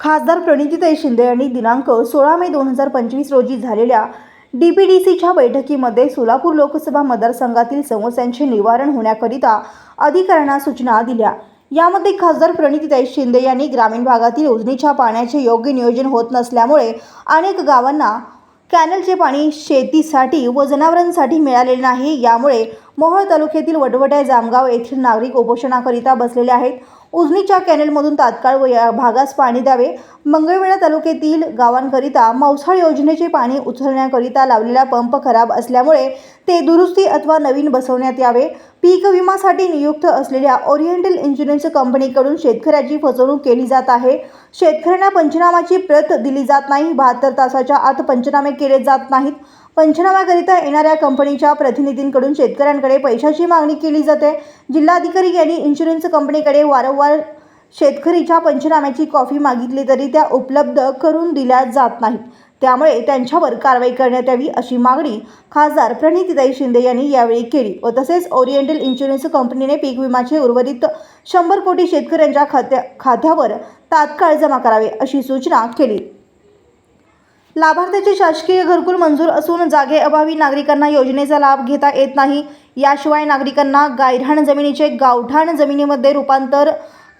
खासदार प्रणितीताई शिंदे यांनी दिनांक सोळा मे दोन हजार पंचवीस रोजी झालेल्या डी पी डी सीच्या बैठकीमध्ये सोलापूर लोकसभा मतदारसंघातील समस्यांचे निवारण होण्याकरिता अधिकाऱ्यांना सूचना दिल्या. यामध्ये खासदार प्रणितीताई शिंदे यांनी ग्रामीण भागातील योजनेच्या पाण्याचे योग्य नियोजन होत नसल्यामुळे अनेक गावांना कॅनलचे पाणी शेतीसाठी व जनावरांसाठी मिळालेले नाही. यामुळे मोहोळ तालुक्यातील वडवट्या जामगाव येथील नागरिक उपोषणाकरिता बसलेले आहेत. उजनीच्या कॅनलमधून तात्काळ व या भागास पाणी द्यावे. मंगळवेढा तालुक्यातील गावांकरिता मौसाळ योजनेचे पाणी उचलण्याकरिता लावलेला पंप खराब असल्यामुळे ते दुरुस्ती अथवा नवीन बसवण्यात यावे. पीक विमासाठी नियुक्त असलेल्या ओरिएंटल इन्शुरन्स कंपनीकडून शेतकऱ्याची फसवणूक केली जात आहे. शेतकऱ्यांना पंचनामाची प्रत दिली जात नाही. बहात्तर तासाच्या आत पंचनामे केले जात नाहीत. पंचनाम्याकरिता येणाऱ्या कंपनीच्या प्रतिनिधींकडून शेतकऱ्यांकडे पैशाची मागणी केली जाते. जिल्हाधिकारी यांनी इन्शुरन्स कंपनीकडे वारंवार शेतकरीच्या पंचनाम्याची कॉफी मागितली तरी त्या उपलब्ध करून दिल्या जात नाहीत. त्यामुळे त्यांच्यावर कारवाई करण्यात यावी अशी मागणी खासदार प्रणितीताई शिंदे यांनी यावेळी केली व तसेच ओरिएंटल इन्शुरन्स कंपनीने पीक विमाचे उर्वरित शंभर कोटी शेतकऱ्यांच्या खात्या खात्यावर तात्काळ जमा करावे अशी सूचना केली. लाभार्थ्याचे शासकीय घरकुल मंजूर असून जागेअभावी नागरिकांना योजनेचा लाभ घेता येत नाही. याशिवाय नागरिकांना गायरान जमिनीचे गावठाण जमिनीमध्ये रूपांतर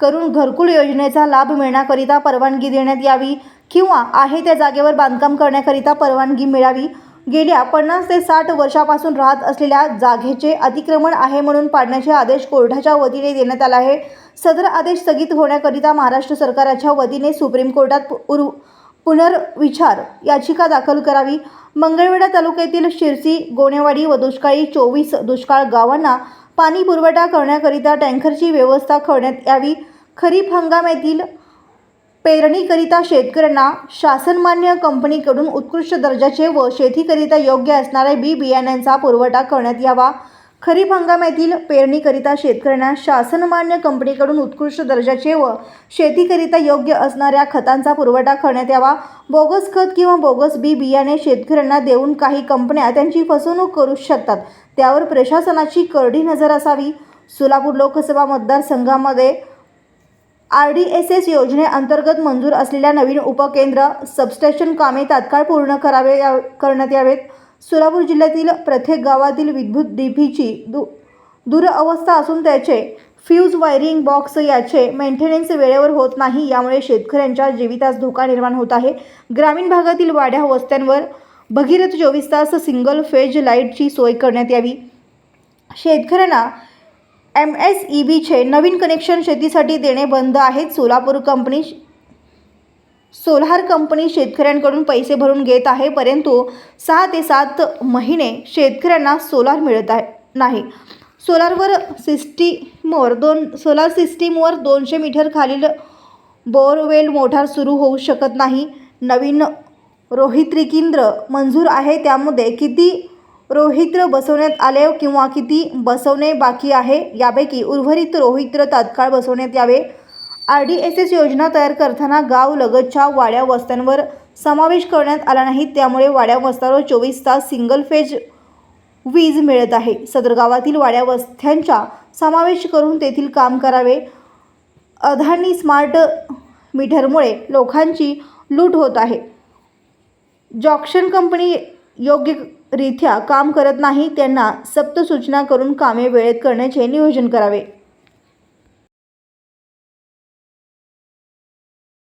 करून घरकुल योजनेचा लाभ मिळण्याकरिता परवानगी देण्यात यावी किंवा आहे त्या जागेवर बांधकाम करण्याकरिता परवानगी मिळावी. गेल्या पन्नास ते साठ वर्षापासून राहत असलेल्या जागेचे अतिक्रमण आहे म्हणून पाडण्याचे आदेश कोर्टाच्या वतीने देण्यात आला आहे. सदर आदेश स्थगित होण्याकरिता महाराष्ट्र सरकारच्या वतीने सुप्रीम कोर्टात उर पुनर्विचार याचिका दाखल करावी. मंगळवेढा तालुक्यातील शिरसी गोणेवाडी व दुष्काळी चोवीस दुष्काळ गावांना पाणी पुरवठा करण्याकरिता टँकरची व्यवस्था करण्यात यावी. खरीप हंगामातील पेरणीकरिता शेतकऱ्यांना शासनमान्य कंपनीकडून उत्कृष्ट दर्जाचे व शेतीकरिता योग्य असणाऱ्या बी बियाण्यांचा पुरवठा करण्यात यावा. खरीप हंगामातील पेरणीकरिता शेतकऱ्यांना शासनमान्य कंपनीकडून उत्कृष्ट दर्जाचे व शेतीकरिता योग्य असणाऱ्या खतांचा पुरवठा करण्यात यावा. बोगस खत किंवा बोगस बी बियाणे शेतकऱ्यांना देऊन काही कंपन्या त्यांची फसवणूक करू शकतात. त्यावर प्रशासनाची करडी नजर असावी. सोलापूर लोकसभा मतदारसंघामध्ये आर डी एस एस योजनेअंतर्गत मंजूर असलेल्या नवीन उपकेंद्र सबस्टेशन कामे तात्काळ पूर्ण करावे या करण्यात यावेत. सोलापूर जिल्ह्यातील प्रत्येक गावातील विद्युत डीपीची दु दुरअवस्था असून त्याचे फ्यूज वायरिंग बॉक्स याचे मेंटेनन्स वेळेवर होत नाही यामुळे शेतकऱ्यांच्या जीवितास धोका निर्माण होत आहे. ग्रामीण भागातील वाड्या वस्त्यांवर भगीरथ चोवीस तास सिंगल फेज लाईटची सोय करण्यात यावी. शेतकऱ्यांना एम एस ई बीचे नवीन कनेक्शन शेतीसाठी देणे बंद आहेत. सोलापूर कंपनी सोलार कंपनी शेतकऱ्यांकडून पैसे भरून घेत आहे परंतु सहा ते सात महिने शेतकऱ्यांना सोलार मिळत आहे नाही. सोलारवर सिस्टीमवर दोन सोलार सिस्टीमवर दोनशे मीटर खालील बोरवेल मोटार सुरू होऊ शकत नाही. नवीन रोहित्री केंद्र मंजूर आहे त्यामध्ये किती रोहित्र बसवण्यात आले किंवा किती बसवणे बाकी आहे यापैकी उर्वरित रोहित्र तात्काळ बसवण्यात यावे. आर डी एस एस योजना तयार करताना गाव लगतच्या वाड्या वस्त्यांवर समावेश करण्यात आला नाही. त्यामुळे वाड्या वस्त्यावर चोवीस तास सिंगल फेज वीज मिळत आहे. सदर गावातील वाड्या वस्त्यांचा समावेश करून तेथील काम करावे. अदानी स्मार्ट मीटरमुळे लोकांची लूट होत आहे. जॉक्शन कंपनी योग्यरित्या काम करत नाही त्यांना सप्त सूचना करून कामे वेळेत करण्याचे नियोजन करावे.